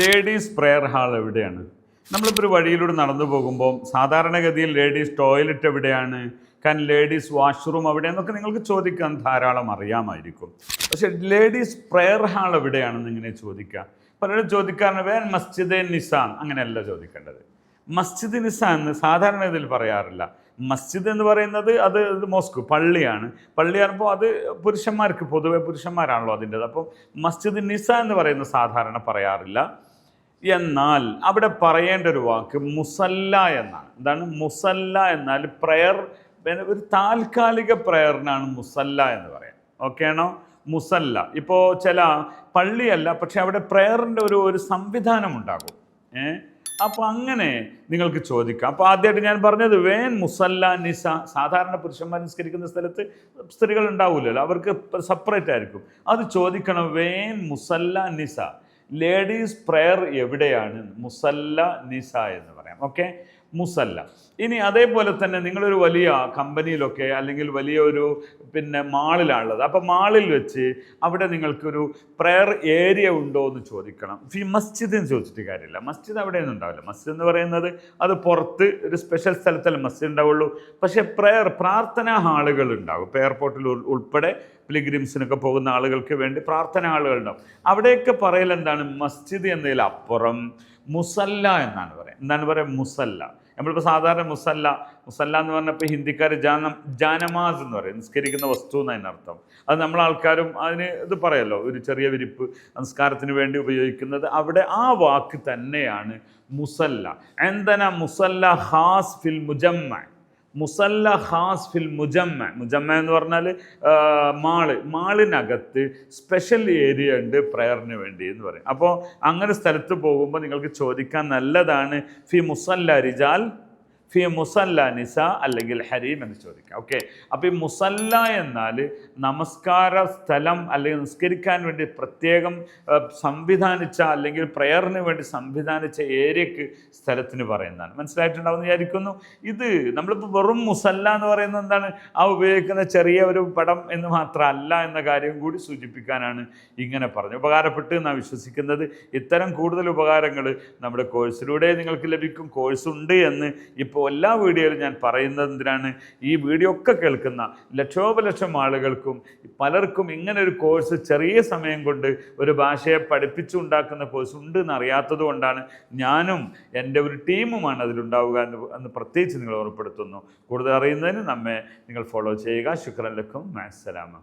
Ladies prayer hall എവിടെയാണ്? നമ്മളിപ്പോൾ ഒരു വഴിയിലൂടെ നടന്നു പോകുമ്പോൾ സാധാരണഗതിയിൽ ലേഡീസ് ടോയ്ലറ്റ് എവിടെയാണ്? കാരണം ലേഡീസ് വാഷ്റൂം എവിടെയെന്നൊക്കെ നിങ്ങൾക്ക് ചോദിക്കാൻ ധാരാളം അറിയാമായിരിക്കും. പക്ഷേ ലേഡീസ് പ്രെയർ ഹാൾ എവിടെയാണെന്ന് ഇങ്ങനെ ചോദിക്കുക പലരും ചോദിക്കാറുണ്ട് വേൻ മസ്ജിദ് നിസാൻ അങ്ങനെയല്ല ചോദിക്കേണ്ടത്. മസ്ജിദ് നിസ എന്ന് സാധാരണ ഇതിൽ പറയാറില്ല. മസ്ജിദ് എന്ന് പറയുന്നത് അത് മോസ്ക് പള്ളിയാണ്. പള്ളി അത് പുരുഷന്മാർക്ക് പൊതുവെ പുരുഷന്മാരാണല്ലോ അതിന്റെത്. അപ്പോൾ മസ്ജിദ് നിസ എന്ന് പറയുന്നത് സാധാരണ പറയാറില്ല. എന്നാൽ അവിടെ പറയേണ്ട ഒരു വാക്ക് മുസല്ല എന്നാണ്. എന്താണ് മുസല്ല എന്നാൽ പ്രയർ ഒരു താൽക്കാലിക പ്രയറിനാണ് മുസല്ല എന്ന് പറയാം. ഓക്കെ ആണോ? മുസല്ല. ഇപ്പോൾ ചില പള്ളിയല്ല പക്ഷെ അവിടെ പ്രയറിന്റെ ഒരു ഒരു സംവിധാനം ഉണ്ടാകും. ഏ? അപ്പോൾ അങ്ങനെ നിങ്ങൾക്ക് ചോദിക്കാം. അപ്പോൾ ആദ്യമായിട്ട് ഞാൻ പറഞ്ഞത് വേൻ മുസല്ല നിസ സാധാരണ പുരുഷന്മാർ നിസ്കരിക്കുന്ന സ്ഥലത്ത് സ്ത്രീകൾ ഉണ്ടാവില്ലല്ലോ അവർക്ക് സെപ്പറേറ്റ് ആയിരിക്കും. അത് ചോദിക്കണം വേൻ മുസല്ല നിസ ലേഡീസ് പ്രെയർ എവിടെയാണ്? മുസല്ല നിസ എന്ന് പറയാം. ഓക്കെ മുസല്ല. ഇനി അതേപോലെ തന്നെ നിങ്ങളൊരു വലിയ കമ്പനിയിലൊക്കെ അല്ലെങ്കിൽ വലിയ ഒരു പിന്നെ മാളിലാണുള്ളത്. അപ്പോൾ മാളിൽ വെച്ച് അവിടെ നിങ്ങൾക്കൊരു പ്രെയർ ഏരിയ ഉണ്ടോ എന്ന് ചോദിക്കണം. ഈ മസ്ജിദ് എന്ന് ചോദിച്ചിട്ട് കാര്യമില്ല. മസ്ജിദ് അവിടെ അവിടെയൊന്നും ഉണ്ടാവില്ല. മസ്ജിദ് എന്ന് പറയുന്നത് അത് പുറത്ത് ഒരു സ്പെഷ്യൽ സ്ഥലത്തല്ല മസ്ജിദ് ഉണ്ടാവുള്ളൂ. പക്ഷേ പ്രെയർ പ്രാർത്ഥനാ ഹാളുകൾ ഉണ്ടാവും. ഇപ്പോൾ എയർപോർട്ടിൽ ഉൾ- ഉൾപ്പെടെ പിലിഗ്രിംസിനൊക്കെ പോകുന്ന ആളുകൾക്ക് വേണ്ടി പ്രാർത്ഥനാ ആളുകൾ ഉണ്ടാവും. അവിടെയൊക്കെ പറയൽ എന്താണ്? മസ്ജിദ് എന്നതിലപ്പുറം മുസല്ല എന്നാണ് പറയുക എന്താണ് പറയുക? മുസല്ല. നമ്മളിപ്പോൾ സാധാരണ മുസല്ല മുസല്ല എന്ന് പറഞ്ഞപ്പോൾ ഹിന്ദിക്കാർ ജാന ജാനമാസ് എന്ന് പറയും നിസ്കരിക്കുന്ന വസ്തു എന്നതിന് അർത്ഥം. അത് നമ്മൾ ആൾക്കാരും അതിന് ഇത് പറയല്ലോ ഒരു ചെറിയ വിരിപ്പ് സംസ്കാരത്തിന് വേണ്ടി ഉപയോഗിക്കുന്നത് അവിടെ ആ വാക്ക് തന്നെയാണ് മുസല്ല. എന്തന മുസല്ല ഹാസ് ഫിൽ മുജമ്മ മുസല്ല ഖാസ് ഫിൽ മുജമ്മ. മുജമ്മ എന്ന് പറഞ്ഞാൽ മാൾ. മാളിനകത്ത് സ്പെഷ്യൽ ഏരിയ ഉണ്ട് പ്രയറിന് വേണ്ടി എന്ന് പറയും. അപ്പോൾ അങ്ങനെ സ്ഥലത്ത് പോകുമ്പോൾ നിങ്ങൾക്ക് ചോദിക്കാൻ നല്ലതാണ് ഫി മുസല്ല റിജാൽ ഫി മുസല്ല നിസ അല്ലെങ്കിൽ ഹരീം എന്ന് ചോദിക്കാം. ഓക്കെ അപ്പോൾ ഈ മുസല്ല എന്നാൽ നമസ്കാര സ്ഥലം അല്ലെങ്കിൽ നിസ്കരിക്കാൻ വേണ്ടി പ്രത്യേകം സംവിധാനിച്ച അല്ലെങ്കിൽ പ്രയറിന് വേണ്ടി സംവിധാനിച്ച ഏരിയക്ക് സ്ഥലത്തിന് പറയുന്നതാണ്. മനസ്സിലായിട്ടുണ്ടാവുമെന്ന് വിചാരിക്കുന്നു? ഇത് നമ്മളിപ്പോൾ വെറും മുസല്ല എന്ന് പറയുന്നത് എന്താണ്? ആ ഉപയോഗിക്കുന്ന ചെറിയ ഒരു പടം എന്ന് മാത്രമല്ല എന്ന കാര്യം കൂടി സൂചിപ്പിക്കാനാണ് ഇങ്ങനെ പറഞ്ഞു ഉപകാരപ്പെട്ട് എന്നാണ് വിശ്വസിക്കുന്നത്. ഇത്തരം കൂടുതൽ ഉപകാരങ്ങൾ നമ്മുടെ കോഴ്സിലൂടെ നിങ്ങൾക്ക് ലഭിക്കും. കോഴ്സ് ഉണ്ട് എന്ന് ഇപ്പോൾ എല്ലാ വീഡിയോയിലും ഞാൻ പറയുന്നത് എന്തിനാണ്? ഈ വീഡിയോ ഒക്കെ കേൾക്കുന്ന ലക്ഷോപലക്ഷം ആളുകൾക്കും പലർക്കും ഇങ്ങനെ ഒരു കോഴ്സ് ചെറിയ സമയം കൊണ്ട് ഒരു ഭാഷയെ പഠിപ്പിച്ചുണ്ടാക്കുന്ന കോഴ്സ് ഉണ്ട് എന്നറിയാത്തത് കൊണ്ടാണ് ഞാനും എന്റെ ഒരു ടീമുമാണ് അതിലുണ്ടാവുക എന്ന് എന്ന് പ്രത്യേകിച്ച് നിങ്ങൾ ഓർമ്മപ്പെടുത്തുന്നു. കൂടുതൽ അറിയുന്നതിന് നമ്മെ നിങ്ങൾ ഫോളോ ചെയ്യുക. ശുക്രൻ ലക്കും. മാസ്സലാമ